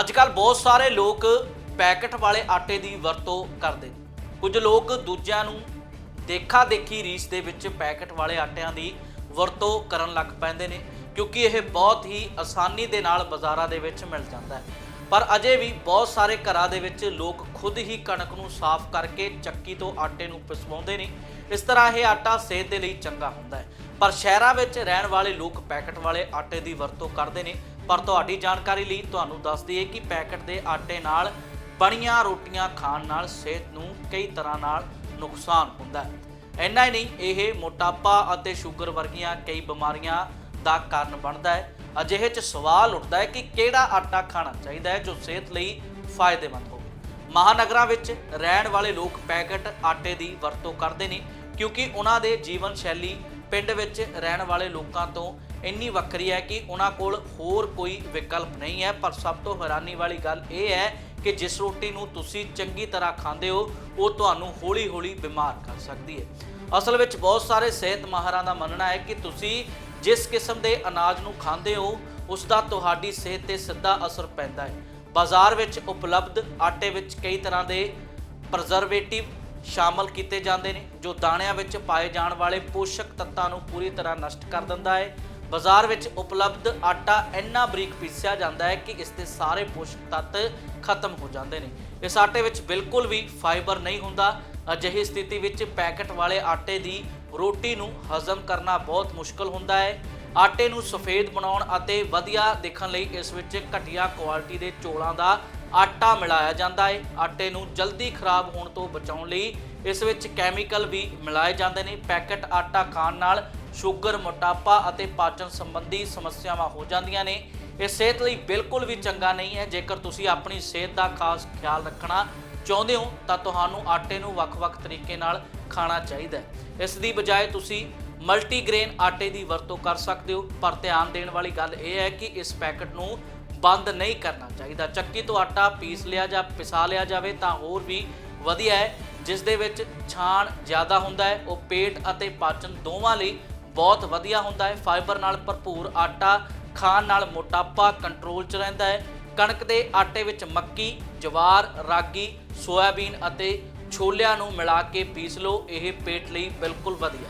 ਅੱਜ ਕੱਲ ਬਹੁਤ ਸਾਰੇ ਲੋਕ ਪੈਕਟ ਵਾਲੇ ਆਟੇ ਦੀ ਵਰਤੋਂ ਕਰਦੇ। ਨੇ ਕੁਝ ਲੋਕ ਦੂਜਿਆਂ ਨੂੰ ਦੇਖਾ ਦੇਖੀ ਰੀਸ ਦੇ ਵਿੱਚ ਪੈਕਟ ਵਾਲੇ ਆਟਿਆਂ ਦੀ ਵਰਤੋਂ ਕਰਨ ਲੱਗ ਪੈਂਦੇ ਨੇ, ਕਿਉਂਕਿ ਇਹ ਬਹੁਤ ਹੀ ਆਸਾਨੀ ਦੇ ਨਾਲ ਬਾਜ਼ਾਰਾਂ ਦੇ ਵਿੱਚ ਮਿਲ ਜਾਂਦਾ ਹੈ। ਪਰ ਅਜੇ ਵੀ ਬਹੁਤ ਸਾਰੇ ਘਰਾਂ ਦੇ ਵਿੱਚ ਲੋਕ ਖੁਦ ਹੀ ਕਣਕ ਨੂੰ ਸਾਫ਼ ਕਰਕੇ ਚੱਕੀ ਤੋਂ ਆਟੇ ਨੂੰ ਪਿਸਵਾਉਂਦੇ ਨੇ। ਇਸ ਤਰ੍ਹਾਂ ਇਹ ਆਟਾ ਸਿਹਤ ਦੇ ਲਈ ਚੰਗਾ ਹੁੰਦਾ ਹੈ। ਪਰ ਸ਼ਹਿਰਾਂ ਵਿੱਚ ਰਹਿਣ ਵਾਲੇ ਲੋਕ ਪੈਕਟ ਵਾਲੇ ਆਟੇ ਦੀ ਵਰਤੋਂ ਕਰਦੇ ਨੇ। ਪਰ ਤੁਹਾਡੀ ਜਾਣਕਾਰੀ ਲਈ ਤੁਹਾਨੂੰ ਦੱਸ ਦਈਏ ਕਿ ਪੈਕਟ ਦੇ ਆਟੇ ਨਾਲ ਬਣੀਆਂ ਰੋਟੀਆਂ ਖਾਣ ਨਾਲ ਸਿਹਤ ਨੂੰ ਕਈ ਤਰ੍ਹਾਂ ਨਾਲ ਨੁਕਸਾਨ ਹੁੰਦਾ ਹੈ। ਇੰਨਾ ਹੀ ਨਹੀਂ, ਇਹ ਮੋਟਾਪਾ ਅਤੇ ਸ਼ੂਗਰ ਵਰਗੀਆਂ ਕਈ ਬਿਮਾਰੀਆਂ ਦਾ ਕਾਰਨ ਬਣਦਾ ਹੈ। ਅਜਿਹੇ 'ਚ ਸਵਾਲ ਉੱਠਦਾ ਹੈ ਕਿ ਕਿਹੜਾ ਆਟਾ ਖਾਣਾ ਚਾਹੀਦਾ ਹੈ ਜੋ ਸਿਹਤ ਲਈ ਫਾਇਦੇਮੰਦ ਹੋਵੇ। ਮਹਾਨਗਰਾਂ ਵਿੱਚ ਰਹਿਣ ਵਾਲੇ ਲੋਕ ਪੈਕਟ ਆਟੇ ਦੀ ਵਰਤੋਂ ਕਰਦੇ ਨੇ ਕਿਉਂਕਿ ਉਹਨਾਂ ਦੇ ਜੀਵਨ ਸ਼ੈਲੀ ਪਿੰਡ ਵਿੱਚ ਰਹਿਣ ਵਾਲੇ ਲੋਕਾਂ ਤੋਂ ਇੰਨੀ ਵੱਖਰੀ ਹੈ ਕਿ ਉਹਨਾਂ ਕੋਲ ਹੋਰ ਕੋਈ ਵਿਕਲਪ ਨਹੀਂ ਹੈ। ਪਰ ਸਭ ਤੋਂ ਹੈਰਾਨੀ ਵਾਲੀ ਗੱਲ ਇਹ ਹੈ ਕਿ ਜਿਸ ਰੋਟੀ ਨੂੰ ਤੁਸੀਂ ਚੰਗੀ ਤਰ੍ਹਾਂ ਖਾਂਦੇ ਹੋ, ਉਹ ਤੁਹਾਨੂੰ ਹੌਲੀ-ਹੌਲੀ ਬਿਮਾਰ ਕਰ ਸਕਦੀ ਹੈ। ਅਸਲ ਵਿੱਚ ਬਹੁਤ ਸਾਰੇ ਸਿਹਤ ਮਾਹਰਾਂ ਦਾ ਮੰਨਣਾ ਹੈ ਕਿ ਤੁਸੀਂ ਜਿਸ ਕਿਸਮ ਦੇ ਅਨਾਜ ਨੂੰ ਖਾਂਦੇ ਹੋ ਉਸ ਦਾ ਤੁਹਾਡੀ ਸਿਹਤ ਤੇ ਸਿੱਧਾ ਅਸਰ ਪੈਂਦਾ ਹੈ। ਬਾਜ਼ਾਰ ਵਿੱਚ ਉਪਲਬਧ ਆਟੇ ਵਿੱਚ ਕਈ ਤਰ੍ਹਾਂ ਦੇ ਪ੍ਰਜ਼ਰਵੇਟਿਵ ਸ਼ਾਮਲ ਕੀਤੇ ਜਾਂਦੇ ਨੇ, ਜੋ ਦਾਣਿਆਂ ਵਿੱਚ ਪਾਏ ਜਾਣ ਵਾਲੇ ਪੋਸ਼ਕ ਤੱਤਾਂ ਨੂੰ ਪੂਰੀ ਤਰ੍ਹਾਂ ਨਸ਼ਟ ਕਰ ਦਿੰਦਾ ਹੈ। ਬਾਜ਼ਾਰ ਵਿੱਚ ਉਪਲਬਧ ਆਟਾ ਇੰਨਾ ਬਰੀਕ ਪੀਸਿਆ ਜਾਂਦਾ ਹੈ ਕਿ ਇਸ ਦੇ ਸਾਰੇ ਪੋਸ਼ਕ ਤੱਤ ਖਤਮ ਹੋ ਜਾਂਦੇ ਨੇ। ਇਸ ਆਟੇ ਵਿੱਚ ਬਿਲਕੁਲ ਵੀ ਫਾਈਬਰ ਨਹੀਂ ਹੁੰਦਾ। ਅਜਿਹੀ ਸਥਿਤੀ ਵਿੱਚ ਪੈਕਟ ਵਾਲੇ ਆਟੇ ਦੀ ਰੋਟੀ ਨੂੰ ਹਜ਼ਮ ਕਰਨਾ ਬਹੁਤ ਮੁਸ਼ਕਲ ਹੁੰਦਾ ਹੈ। ਆਟੇ ਨੂੰ ਸਫੇਦ ਬਣਾਉਣ ਅਤੇ ਵਧੀਆ ਦੇਖਣ ਲਈ ਇਸ ਵਿੱਚ ਘਟੀਆ ਕੁਆਲਿਟੀ ਦੇ ਚੋਲਾਂ ਦਾ ਆਟਾ ਮਿਲਾਇਆ ਜਾਂਦਾ ਹੈ ਆਟੇ ਨੂੰ ਜਲਦੀ ਖਰਾਬ ਹੋਣ ਤੋਂ ਬਚਾਉਣ ਲਈ ਇਸ ਵਿੱਚ ਕੈਮੀਕਲ ਵੀ ਮਿਲਾਏ ਜਾਂਦੇ ਨੇ। ਪੈਕਟ ਆਟਾ ਖਾਣ ਨਾਲ ਸ਼ੂਗਰ, ਮੋਟਾਪਾ ਅਤੇ ਪਾਚਨ ਸੰਬੰਧੀ ਸਮੱਸਿਆਵਾਂ ਹੋ ਜਾਂਦੀਆਂ ਨੇ। ਇਹ ਸਿਹਤ ਲਈ ਬਿਲਕੁਲ ਵੀ ਚੰਗਾ ਨਹੀਂ ਹੈ। ਜੇਕਰ ਤੁਸੀਂ ਆਪਣੀ ਸਿਹਤ ਦਾ ਖਾਸ ਖਿਆਲ ਰੱਖਣਾ ਚਾਹੁੰਦੇ ਹੋ, ਤਾਂ ਤੁਹਾਨੂੰ ਆਟੇ ਨੂੰ ਵੱਖ-ਵੱਖ ਤਰੀਕੇ ਨਾਲ ਖਾਣਾ ਚਾਹੀਦਾ ਹੈ। ਇਸ ਦੀ ਬਜਾਏ ਤੁਸੀਂ ਮਲਟੀਗ੍ਰੇਨ ਆਟੇ ਦੀ ਵਰਤੋਂ ਕਰ ਸਕਦੇ ਹੋ। ਪਰ ਧਿਆਨ ਦੇਣ ਵਾਲੀ ਗੱਲ ਇਹ ਹੈ ਕਿ ਇਸ ਪੈਕਟ ਨੂੰ ਬੰਦ ਨਹੀਂ ਕਰਨਾ ਚਾਹੀਦਾ। ਚੱਕੀ ਤੋਂ ਆਟਾ ਪੀਸ ਲਿਆ ਜਾਂ ਪਿਸਾ ਲਿਆ ਜਾਵੇ ਤਾਂ ਹੋਰ ਵੀ ਵਧੀਆ ਹੈ, ਜਿਸ ਦੇ ਵਿੱਚ ਛਾਣ ਜ਼ਿਆਦਾ ਹੁੰਦਾ ਹੈ, ਉਹ ਪੇਟ ਅਤੇ ਪਾਚਨ ਦੋਵਾਂ ਲਈ ਬਹੁਤ ਵਧੀਆ ਹੁੰਦਾ ਹੈ। ਫਾਈਬਰ ਨਾਲ ਭਰਪੂਰ ਆਟਾ ਖਾਣ ਨਾਲ ਮੋਟਾਪਾ ਕੰਟਰੋਲ 'ਚ ਰਹਿੰਦਾ ਹੈ। ਕਣਕ ਦੇ ਆਟੇ ਵਿੱਚ ਮੱਕੀ, ਜਵਾਰ, ਰਾਗੀ, ਸੋਇਆਬੀਨ ਅਤੇ ਛੋਲਿਆਂ ਨੂੰ ਮਿਲਾ ਕੇ ਪੀਸ ਲਓ। ਇਹ ਪੇਟ ਲਈ ਬਿਲਕੁਲ ਵਧੀਆ